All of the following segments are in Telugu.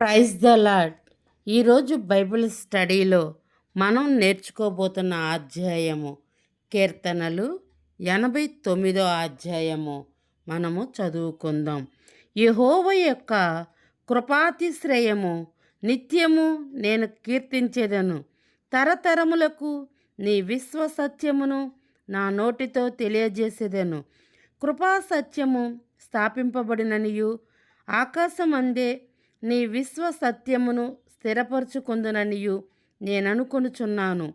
ప్రైజ్ ద లాడ్ ఈరోజు బైబిల్ స్టడీలో మనం నేర్చుకోబోతున్న అధ్యాయము కీర్తనలు ఎనభై తొమ్మిదో అధ్యాయము. మనము చదువుకుందాం. యహోవ యొక్క కృపాతిశ్రయము నిత్యము నేను కీర్తించేదను. తరతరములకు నీ విశ్వ సత్యమును నా నోటితో తెలియజేసేదను. కృపాసత్యము స్థాపింపబడిననియు ఆకాశమందే నీ విశ్వ సత్యమును స్థిరపరచుకుందుననియు నేననుకొనుచున్నాను.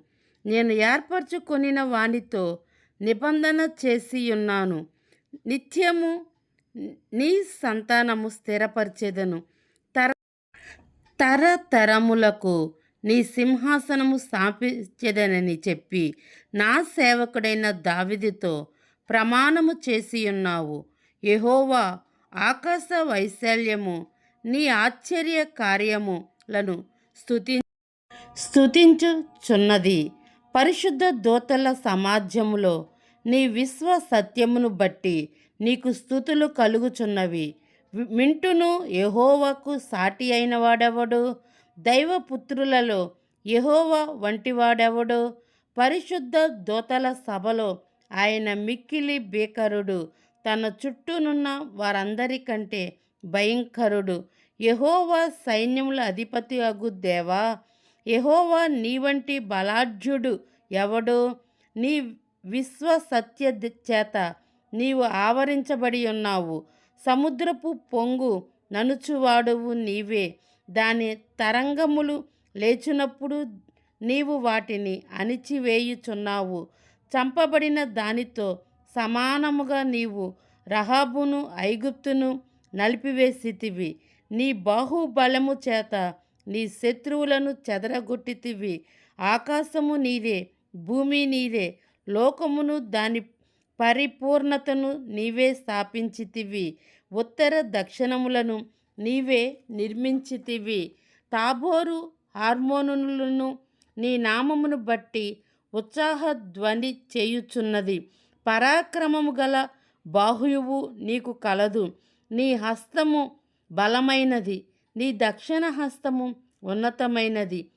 నేను ఏర్పరచుకొనిన వానితో నిబంధన చేసి ఉన్నాను నిత్యము నీ సంతానము స్థిరపరిచేదను. తర తరతరములకు నీ సింహాసనము స్థాపించేదనని చెప్పి నా సేవకుడైన దావిదితో ప్రమాణము చేసి ఉన్నావు యహోవా ఆకాశ వైశాల్యము నీ ఆశ్చర్య కార్యములను స్థుతి స్థుతించుచున్నది పరిశుద్ధ దూతల సమాజములో నీ విశ్వ సత్యమును బట్టి నీకు స్థుతులు కలుగుచున్నవి. మింటును యహోవకు సాటి అయిన వాడెవడు దైవపుత్రులలో యహోవ వంటివాడెవడు? పరిశుద్ధ దూతల సభలో ఆయన మిక్కిలి బీకరుడు. తన చుట్టూనున్న వారందరికంటే భయంకరుడు. యహోవా సైన్యముల అధిపతి అగు దేవా యహోవా నీ వంటి బలాఢ్యుడు ఎవడు? నీ విశ్వ సత్య చేత నీవు ఆవరించబడి ఉన్నావు. సముద్రపు పొంగు ననుచువాడువు నీవే. దాని తరంగములు లేచినప్పుడు నీవు వాటిని అణిచివేయుచున్నావు. చంపబడిన దానితో సమానముగా నీవు రహాబును ఐగుప్తును నలిపివేసితివి. నీ బాహుబలము చేత నీ శత్రువులను చెదరగొట్టితివి. ఆకాశము నీదే భూమి నీదే లోకమును దాని పరిపూర్ణతను నీవే స్థాపించితివి. ఉత్తర దక్షిణములను నీవే నిర్మించితివి. తాబోరు హార్మోనులను నీ నామమును బట్టి ఉత్సాహ ధ్వని చేయుచున్నది. పరాక్రమము గల బాహుయువు నీకు కలదు. నీ హస్తము బలమైనది నీ దక్షిణ హస్తము ఉన్నతమైనది.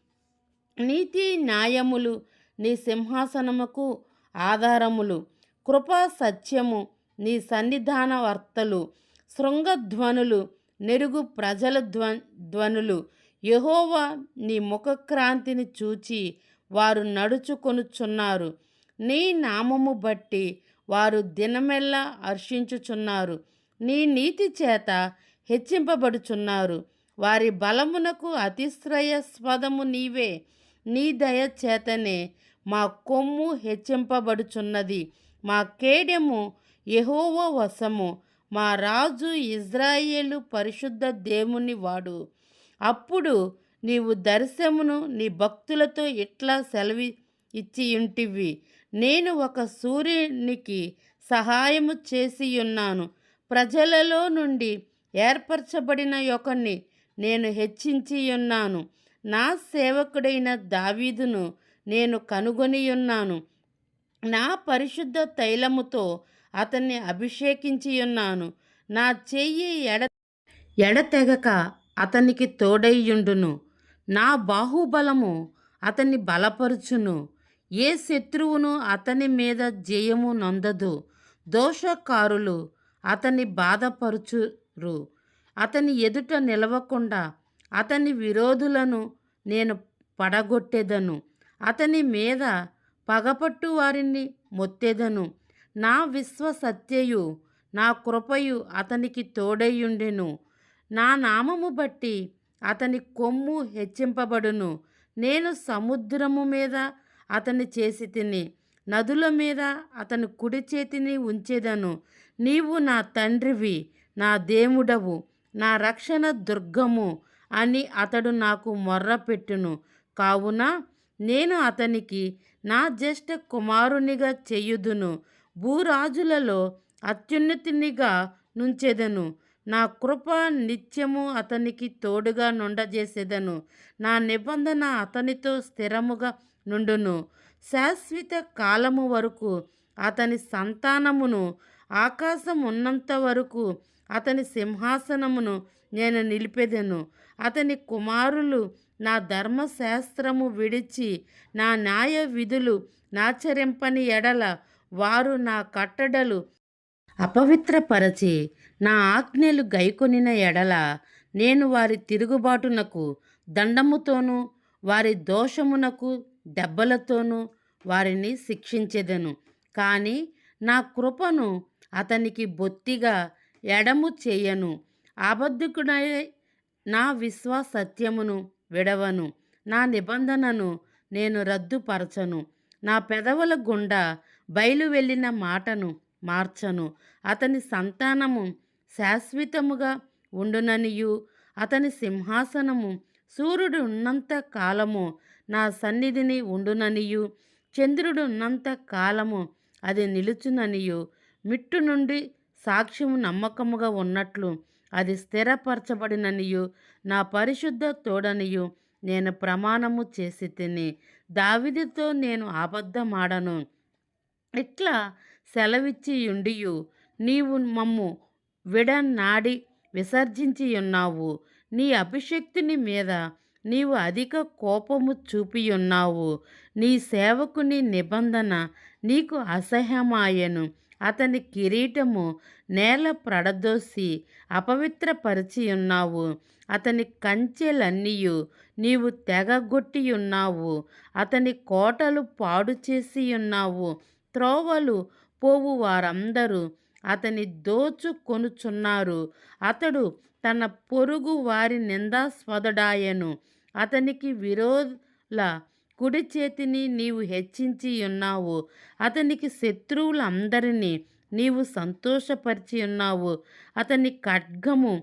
నీతి న్యాయములు నీ సింహాసనముకు ఆధారములు. కృపా సత్యము నీ సన్నిధాన వర్తలు. శృంగధ్వనులు నెరుగు ప్రజల ధ్వ ధ్వనులు. యహోవా నీ ముఖక్రాంతిని చూచి వారు నడుచుకొనుచున్నారు. నీ నామము బట్టి వారు దినమెల్లా హర్షించుచున్నారు. నీ నీతి చేత హెచ్చింపబడుచున్నారు. వారి బలమునకు అతిశ్రయస్పదము నీవే. నీ దయ చేతనే మా కొమ్ము హెచ్చింపబడుచున్నది. మా కేడెము యెహోవ వశము. మా రాజు ఇజ్రాయేలు పరిశుద్ధ దేవుని వాడు. అప్పుడు నీవు దర్శమును నీ భక్తులతో ఇట్లా సెలవి ఇచ్చి ఉంటివి నేను ఒక సూర్యునికి సహాయము చేసి ఉన్నాను ప్రజలలో నుండి ఏర్పరచబడిన ఒకని నేను హెచ్చించి ఉన్నాను. నా సేవకుడైన దావీదును నేను కనుగొని ఉన్నాను. నా పరిశుద్ధ తైలముతో అతన్ని అభిషేకించి ఉన్నాను. నా చెయ్యి ఎడ ఎడతెగక అతనికి తోడయ్యుండును. నా బాహుబలము అతన్ని బలపరుచును. ఏ శత్రువును అతని మీద జయము నొందదు. దోషకారులు అతన్ని బాధపరుచురు. అతని ఎదుట నిలవకుండా అతని విరోధులను నేను పడగొట్టేదను. అతని మీద పగపట్టు వారిని మొత్తేదను. నా విశ్వసత్యయు నా కృపయు అతనికి తోడయ్యుండెను నా నామము బట్టి అతని కొమ్ము హెచ్చింపబడును. నేను సముద్రము మీద అతని చేసి తిని నదుల మీద అతని కుడి చేతిని ఉంచేదను. నీవు నా తండ్రివి నా దేవుడవు నా రక్షణ దుర్గము అని అతడు నాకు మొర్రపెట్టును కావున నేను అతనికి నా జ్యేష్ఠ కుమారునిగా చేయుదును. భూరాజులలో అత్యున్నతినిగా నుంచెదను. నా కృప నిత్యము అతనికి తోడుగా నుండజేసేదను. నా నిబంధన అతనితో స్థిరముగా నుండును. శాశ్వత కాలము వరకు అతని సంతానమును ఆకాశం ఉన్నంత వరకు అతని సింహాసనమును నేను నిలిపెదను. అతని కుమారులు నా ధర్మశాస్త్రము విడిచి నా న్యాయ విధులు నాచరింపని ఎడల వారు నా కట్టడలు అపవిత్రపరచి నా ఆజ్ఞలు గైకొనిన ఎడల నేను వారి తిరుగుబాటునకు దండముతోనూ వారి దోషమునకు దెబ్బలతోనూ వారిని శిక్షించెదను. కానీ నా కృపను అతనికి బొత్తిగా ఎడము చేయను. అబద్ధకుడై నా విశ్వాసత్యమును విడవను. నా నిబంధనను నేను రద్దుపరచను. నా పెదవుల గుండా బయలు వెళ్ళిన మాటను మార్చను. అతని సంతానము శాశ్వతముగా ఉండుననియు. అతని సింహాసనము సూర్యుడు ఉన్నంత కాలము నా సన్నిధిని ఉండుననియు. చంద్రుడు ఉన్నంత కాలము అది నిలుచుననియు. మిట్టు నుండి సాక్ష్యము నమ్మకముగా ఉన్నట్లు అది స్థిరపరచబడిననియు. నా పరిశుద్ధ తోడనియు నేను ప్రమాణము చేసి తిని దావిదితో నేను అబద్ధమాడను. ఇట్లా సెలవిచ్చి ఉండియు నీవు మమ్ము విడనాడి విసర్జించి ఉన్నావు నీ అభిషక్తిని మీద నీవు అధిక కోపము చూపియున్నావు. నీ సేవకుని నిబంధన నీకు అసహ్యమాయను. అతని కిరీటము నేల ప్రడదోసి అపవిత్రపరిచి ఉన్నావు అతని కంచెలన్నీయు నీవు తెగగొట్టి ఉన్నావు అతని కోటలు పాడు చేసి ఉన్నావు త్రోవలు పోవు వారందరూ అతని దోచుకొనుచున్నారు అతడు తన పొరుగు వారి నిందాస్పదుడాయను అతనికి విరోధుల కుడి చేతిని నీవు హెచ్చించి ఉన్నావు. అతనికి శత్రువులందరినీ నీవు సంతోషపరిచి ఉన్నావు. అతని ఖడ్గము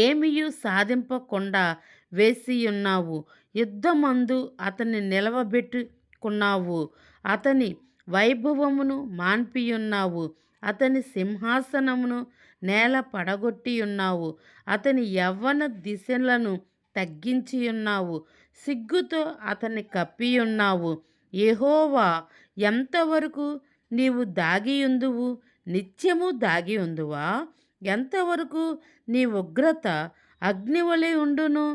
ఏమియు సాధింపకుండా వేసి ఉన్నావు. యుద్ధమందు అతన్ని నిలవబెట్టుకున్నావు. అతని వైభవమును మాన్పియున్నావు. అతని సింహాసనమును నేల పడగొట్టి ఉన్నావు అతని యవ్వన దిశలను తగ్గించి ఉన్నావు సిగ్గుతో అతన్ని కప్పియున్నావు. ఏహోవా ఎంతవరకు నీవు దాగియుందువు? నిత్యము దాగి ఉందువా ఎంతవరకు నీ ఉగ్రత అగ్నివలే ఉండును?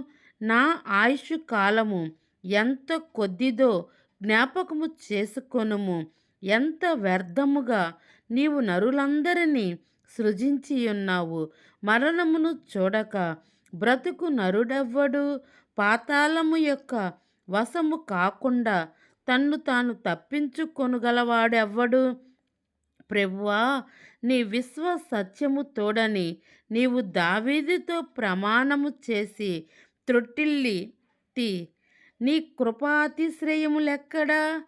నా ఆయుష్ కాలము ఎంత కొద్దిదో జ్ఞాపకము చేసుకొనుము. ఎంత వ్యర్థముగా నీవు నరులందరినీ సృజించి ఉన్నావు మరణమును చూడక బ్రతుకు నరుడెవ్వడు? పాతాళము యొక్క వశము కాకుండా తన్ను తాను తప్పించుకొనగలవాడెవ్వడు? ప్రభువా నీ విశ్వ సత్యము తోడని నీవు దావీదితో ప్రమాణము చేసి త్రొట్టిల్లి తి. నీ కృపాతిశ్రయములెక్కడా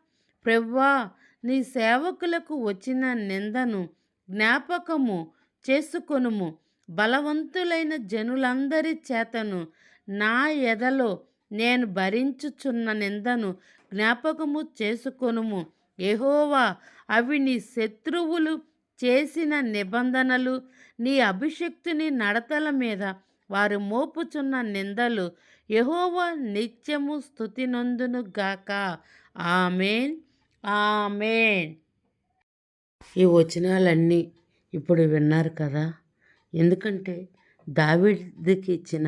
ప్రవ్వా నీ సేవకులకు వచ్చిన నిందను జ్ఞాపకము చేసుకొనుము. బలవంతులైన జనులందరి చేతను నా ఎదలో నేను భరించుచున్న నిందను జ్ఞాపకము చేసుకొనుము. ఎహోవా అవి నీ శత్రువులు చేసిన నిబంధనలు నీ అభిషక్తుని నడతల మీద వారు మోపుచున్న నిందలు. ఎహోవా నిత్యము స్థుతినందును గాక. ఆమెన్. ఆమెన్. ఈ వచనాలన్నీ ఇప్పుడు విన్నారు కదా? ఎందుకంటే దావీదుకి ఇచ్చిన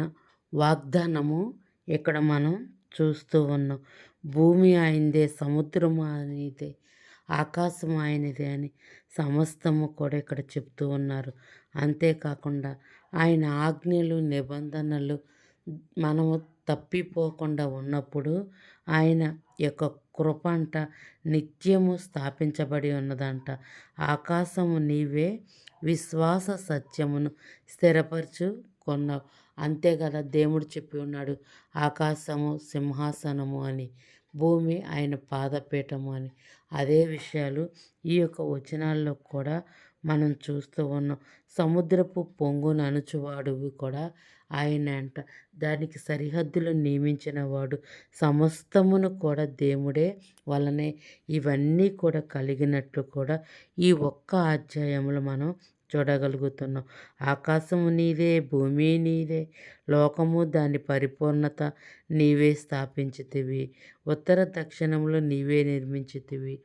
వాగ్దానము ఇక్కడ మనం చూస్తూ ఉన్నాం. భూమి ఆయనదే సముద్రం ఆయనదే ఆకాశం ఆయనదే అని సమస్తము కూడా ఇక్కడ చెప్తూ ఉన్నారు. అంతేకాకుండా ఆయన ఆజ్ఞలు నిబంధనలు మనము తప్పిపోకుండా ఉన్నప్పుడు ఆయన యొక్క కృప అంట నిత్యము స్థాపించబడి ఉన్నదంట. ఆకాశము నీవే విశ్వాస సత్యమును స్థిరపరచుకున్నావు అంతే కదా దేవుడు చెప్పి ఉన్నాడు ఆకాశము సింహాసనము అని భూమి ఆయన పాదపీఠము అని. అదే విషయాలు ఈ యొక్క వచనాల్లో కూడా మనం చూస్తూ ఉన్నాం. సముద్రపు పొంగు అణుచువాడువి కూడా ఆయన అంట. దానికి సరిహద్దులు నియమించిన వాడు సమస్తమును కూడా దేవుడే. వలనే ఇవన్నీ కూడా కలిగినట్లు కూడా ఈ ఒక్క అధ్యాయంలో మనం చూడగలుగుతున్నాం. ఆకాశము నీదే భూమి నీదే లోకము దాని పరిపూర్ణత నీవే స్థాపించితివి. ఉత్తర దక్షిణంలో నీవే నిర్మించితివి.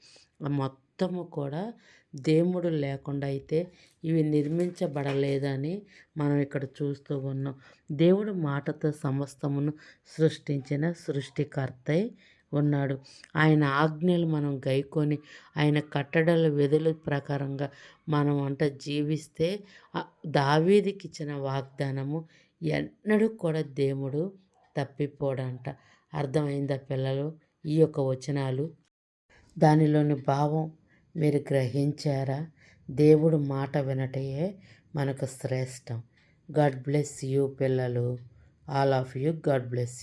మొత్తము కూడా దేవుడు లేకుండా అయితే ఇవి నిర్మించబడలేదని మనం ఇక్కడ చూస్తూ ఉన్నాం. దేవుడు మాటతో సమస్తమును సృష్టించిన సృష్టికర్తై ఉన్నాడు. ఆయన ఆజ్ఞలు మనం గైకొని ఆయన కట్టడల విధుల ప్రకారంగా మనం అంట జీవిస్తే దావీదికి ఇచ్చిన వాగ్దానము ఎన్నడూ కూడా దేవుడు తప్పిపోడంట. అర్థమైందా పిల్లలు? ఈ యొక్క వచనాలు. దానిలోని భావం మీరు గ్రహించారా? దేవుడు మాట వినటయే మనకు శ్రేష్టం. గాడ్ బ్లెస్ యూ పిల్లలు. All of you God bless